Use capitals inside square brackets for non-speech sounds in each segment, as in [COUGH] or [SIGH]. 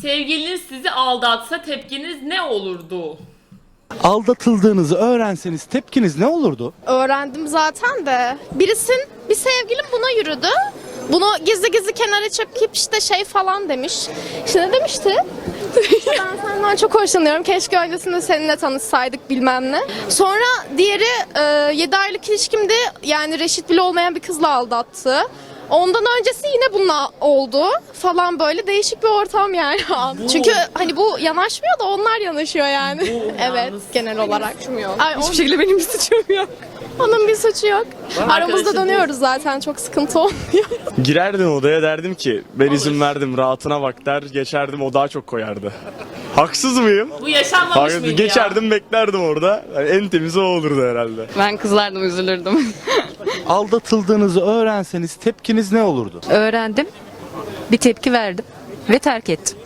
Sevgiliniz sizi aldatsa tepkiniz ne olurdu? Aldatıldığınızı öğrenseniz tepkiniz ne olurdu? Öğrendim zaten de. Birisin, bir sevgilim buna yürüdü. Bunu gizli gizli kenara çekip işte şey falan demiş. İşte ne demişti? [LAUGHS] ben senden çok hoşlanıyorum. Keşke öncesinde seninle tanışsaydık bilmem ne. Sonra diğeri 7 aylık ilişkimde yani reşit bile olmayan bir kızla aldattı. Ondan öncesi yine bununla oldu falan böyle değişik bir ortam yani. [LAUGHS] Çünkü hani bu yanaşmıyor da onlar yanaşıyor yani. [LAUGHS] evet yalnız genel olarak. Ay, Hiçbir şekilde benim bir suçum yok. onun bir suçu yok. Aramızda dönüyoruz zaten çok sıkıntı olmuyor. [LAUGHS] Girerdim odaya derdim ki ben izin verdim rahatına bak der geçerdim o daha çok koyardı. Haksız mıyım? Bu yaşanmamış Hayır, mıydı geçerdim beklerdim orada. Yani en temizi o olurdu herhalde. Ben kızlardım üzülürdüm. Aldatıldığınızı öğrenseniz tepkiniz ne olurdu? Öğrendim. Bir tepki verdim ve terk ettim.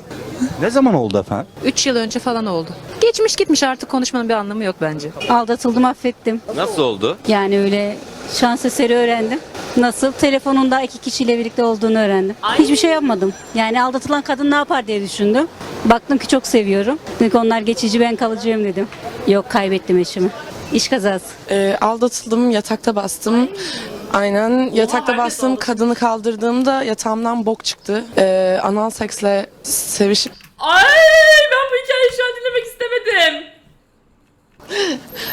Ne zaman oldu efendim? 3 yıl önce falan oldu. Geçmiş gitmiş artık konuşmanın bir anlamı yok bence. Aldatıldım affettim. Nasıl oldu? Yani öyle şans eseri öğrendim. Nasıl? Telefonunda iki kişiyle birlikte olduğunu öğrendim. Ay. Hiçbir şey yapmadım. Yani aldatılan kadın ne yapar diye düşündüm. Baktım ki çok seviyorum. Dedim ki onlar geçici ben kalıcıyım dedim. Yok kaybettim eşimi. İş kazası. Ee, aldatıldım, yatakta bastım. Aynen yatakta bastım. Kadını kaldırdığımda yatağımdan bok çıktı. Ee, anal seksle sevişip Ay ben bu hikayeyi şu an dinlemek istemedim.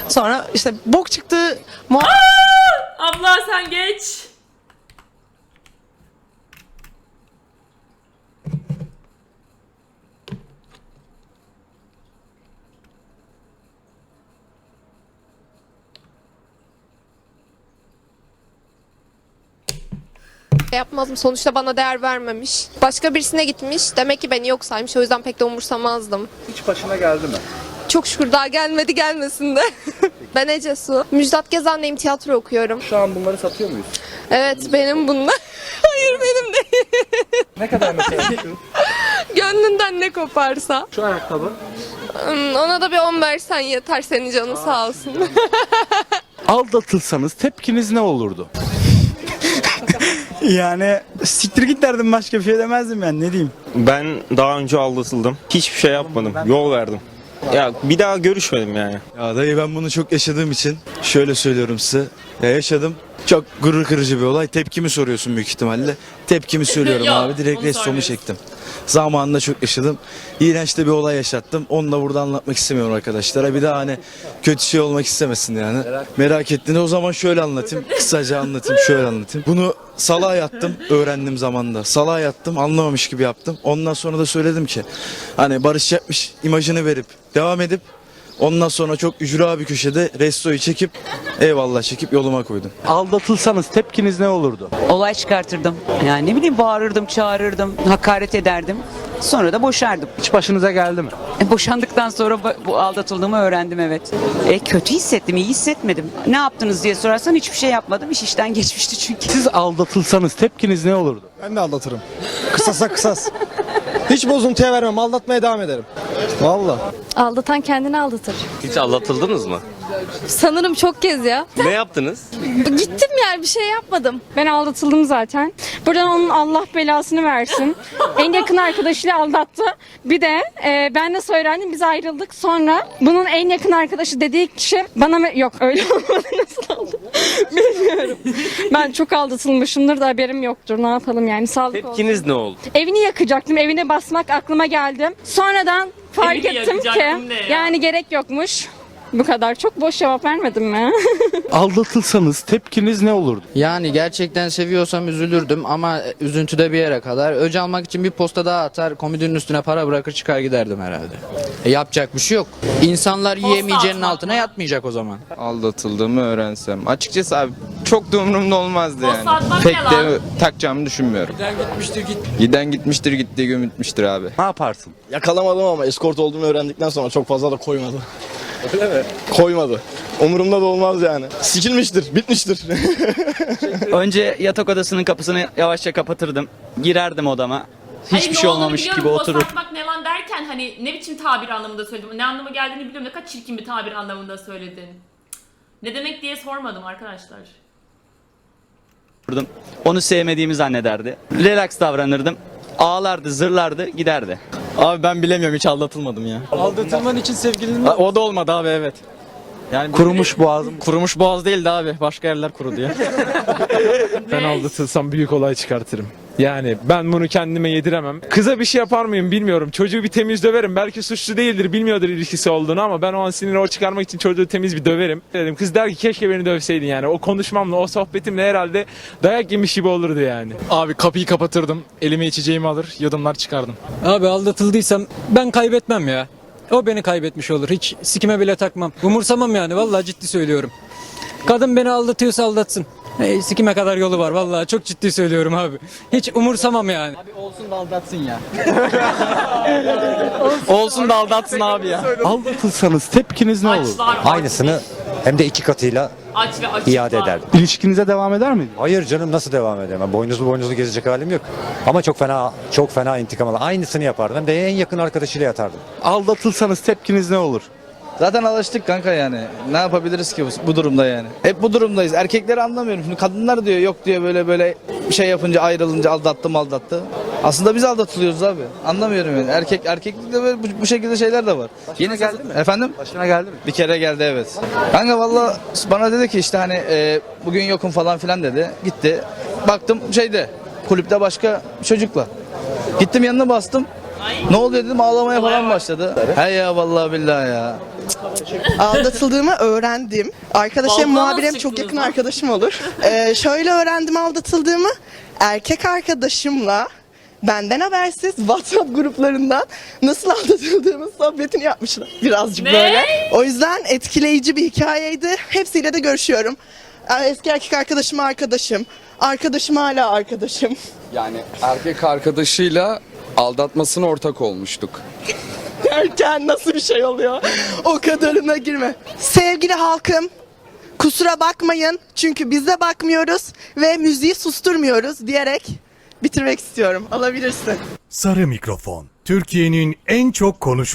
sonra işte bok çıktı. Muha- Abla sen geç. Yapmazdım. Sonuçta bana değer vermemiş. Başka birisine gitmiş. Demek ki beni yok saymış. O yüzden pek de umursamazdım. Hiç başına geldi mi? Çok şükür daha gelmedi gelmesin de. [LAUGHS] ben Ece Su. Müjdat Gezen'leyim tiyatro okuyorum. Şu an bunları satıyor muyuz? Evet benim bunlar. [LAUGHS] Hayır benim değil. Ne kadar [LAUGHS] mesela? Gönlünden ne koparsa. Şu ayakkabı. Hmm, Ona da bir 10 versen yeter senin canın sağ olsun. Aldatılsanız tepkiniz ne olurdu? Yani siktir git derdim başka bir şey demezdim yani ne diyeyim. Ben daha önce aldatıldım. Hiçbir şey yapmadım. Yol verdim. Ya bir daha görüşmedim yani. Ya dayı ben bunu çok yaşadığım için şöyle söylüyorum size. Ya yaşadım. Çok gurur kırıcı bir olay. Tepkimi soruyorsun büyük ihtimalle. Tepkimi [LAUGHS] söylüyorum Yok, abi. Direkt onu çektim. Zamanında çok yaşadım. İğrenç de bir olay yaşattım. Onu da burada anlatmak istemiyorum arkadaşlara. Bir daha hani kötü şey olmak istemesin yani. Merak ettiğinde o zaman şöyle anlatayım. [LAUGHS] Kısaca anlatayım, şöyle anlatayım. Bunu salağa yattım, öğrendim zamanda. Salağa yattım, anlamamış gibi yaptım. Ondan sonra da söyledim ki hani barışacakmış imajını verip devam edip Ondan sonra çok ücra bir köşede restoyu çekip eyvallah çekip yoluma koydum. Aldatılsanız tepkiniz ne olurdu? olay çıkartırdım. Yani ne bileyim bağırırdım, çağırırdım, hakaret ederdim. Sonra da boşardım. Hiç başınıza geldi mi? E, boşandıktan sonra bu- aldatıldığımı öğrendim evet. E, kötü hissettim, iyi hissetmedim. Ne yaptınız diye sorarsan hiçbir şey yapmadım. İş işten [LAUGHS] geçmişti çünkü. Siz aldatılsanız tepkiniz ne olurdu? Ben de aldatırım. Kısasa kısas. Hiç bozuntuya vermem, aldatmaya devam ederim. Valla. Aldatan kendini aldatır. Hiç aldatıldınız mı? Sanırım çok kez ya. Ne yaptınız? Gittim yani bir şey yapmadım. Ben aldatıldım zaten. Buradan onun Allah belasını versin. en yakın arkadaşıyla aldattı. Bir de e, ben de söylendim biz ayrıldık. Sonra bunun en yakın arkadaşı dediği kişi bana mı- yok öyle [LAUGHS] olmadı nasıl oldu bilmiyorum. Ben çok aldatılmışımdır da haberim yoktur. Ne yapalım yani sağlık olsun. Tepkiniz ne oldu? Evini yakacaktım. Evine basmak aklıma geldi. Sonradan fark ettim ki yakacaktım ya? yani gerek yokmuş. Bu kadar. Çok boş cevap vermedim mi? [LAUGHS] Aldatılsanız tepkiniz ne olurdu? Yani gerçekten seviyorsam üzülürdüm ama üzüntüde bir yere kadar. Öc almak için bir posta daha atar, komodinin üstüne para bırakır çıkar giderdim herhalde. E, yapacak bir şey yok. İnsanlar yiyemeyeceğinin atmak altına yatmayacak o zaman. Aldatıldığımı öğrensem. Açıkçası abi çok da umurumda olmazdı yani. Pek de takacağımı düşünmüyorum. Giden gitmiştir git. Giden gitmiştir gittiği gün bitmiştir abi. Ne yaparsın? Yakalamadım ama eskort olduğumu öğrendikten sonra çok fazla da koymadı. [LAUGHS] Öyle mi? Koymadı. Umurumda da olmaz yani. Sikilmiştir, bitmiştir. [LAUGHS] Önce yatak odasının kapısını yavaşça kapatırdım. Girerdim odama. Hayır, ne olduğunu biliyorum, post atmak ne lan derken hani ne biçim tabir anlamında söyledim. Ne anlama geldiğini biliyorum. Ne kadar çirkin bir tabir anlamında söyledin. Cık. Ne demek diye sormadım arkadaşlar. Onu sevmediğimi zannederdi. Relax davranırdım. Ağlardı, zırlardı, giderdi. Abi ben bilemiyorum hiç aldatılmadım ya. Aldatılman için sevgilinin O da olmadı abi evet. Yani Kurumuş boğazım. kurumuş boğaz değildi abi. Başka yerler kurudu ya. [LAUGHS] Ben aldatılsam büyük olay çıkartırım. Yani ben bunu kendime yediremem. Kıza bir şey yapar mıyım bilmiyorum. Çocuğu bir temiz döverim. Belki suçlu değildir, bilmiyordur ilişkisi olduğunu ama ben o an siniri o çıkarmak için çocuğu temiz bir döverim. Dedim kız der ki keşke beni dövseydin yani. O konuşmamla, o sohbetimle herhalde dayak yemiş gibi olurdu yani. Abi kapıyı kapatırdım. Elime içeceğimi alır, yudumlar çıkardım. Abi aldatıldıysam ben kaybetmem ya. O beni kaybetmiş olur. Hiç sikime bile takmam. Umursamam yani. Vallahi ciddi söylüyorum. Kadın beni aldatıyorsa aldatsın. E, sikime kadar yolu var. Vallahi çok ciddi söylüyorum abi. Hiç umursamam yani. Olsun da aldatsın ya. [LAUGHS] Olsun da aldatsın abi ya. Aldatılsanız tepkiniz ne? Açlar, Aynısını hem de iki katıyla aç ve iade ederdim. İlişkinize devam eder miydiniz? Hayır canım nasıl devam edemem? Boynuzlu boynuzlu gezecek halim yok. Ama çok fena çok fena intikam alırım. Aynısını yapardım. Hem de en yakın arkadaşıyla yatardım. Aldatılsanız tepkiniz ne olur? Zaten alıştık kanka yani. Ne yapabiliriz ki bu, bu durumda yani? Hep bu durumdayız. Erkekleri anlamıyorum. Şimdi kadınlar diyor yok diyor böyle böyle bir şey yapınca ayrılınca aldattım aldattı. Aslında biz aldatılıyoruz abi. Anlamıyorum yani. Erkek erkeklikte böyle bu, bu şekilde şeyler de var. Yeni geldi mi? Efendim? Başına geldi mi? Bir kere geldi evet. Kanka valla bana dedi ki işte hani e, bugün yokum falan filan dedi. Gitti. Baktım şeyde kulüpte başka çocukla. Gittim yanına bastım. Ne oluyor dedim ağlamaya falan başladı. He ya vallahi billahi ya. Aldatıldığımı öğrendim. Arkadaşım Balkona muhabirim çok yakın lan? arkadaşım olur. Ee, şöyle öğrendim aldatıldığımı. Erkek arkadaşımla benden habersiz WhatsApp gruplarından nasıl aldatıldığımın sohbetini yapmışlar. Birazcık Ne? böyle. O yüzden etkileyici bir hikayeydi. Hepsiyle de görüşüyorum. Ee, Eski erkek arkadaşım arkadaşım. Arkadaşım hala arkadaşım. Yani erkek arkadaşıyla aldatmasına ortak olmuştuk. Derken nasıl bir şey oluyor? O kadarına girme. Sevgili halkım, kusura bakmayın çünkü biz de bakmıyoruz ve müziği susturmuyoruz diyerek bitirmek istiyorum. Alabilirsin. Sarı Mikrofon. Türkiye'nin en çok konuşulan